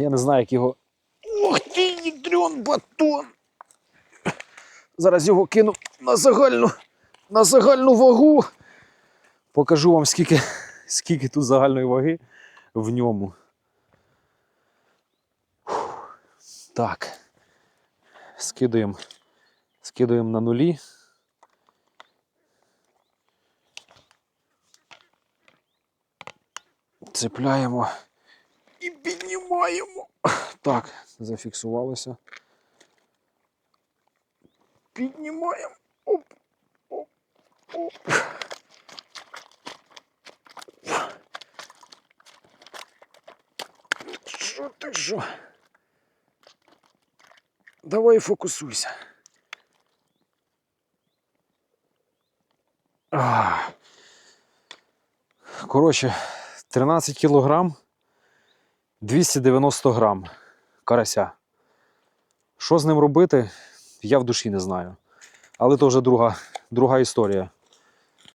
Я не знаю, як його. Ух ти, ядрен батон! Зараз його кину на загальну, на загальну вагу. Покажу вам, скільки, скільки тут загальної ваги в ньому. Так. Скидуємо, скидуємо на нулі. Цепляємо піднімаємо. Так, зафіксувалося. Піднімаємо. Оп, оп, оп. Що ти що? Давай фокусуйся. Коротше, 13 кілограм, 290 грам карася. Що з ним робити, я в душі не знаю. Але то вже друга, друга історія.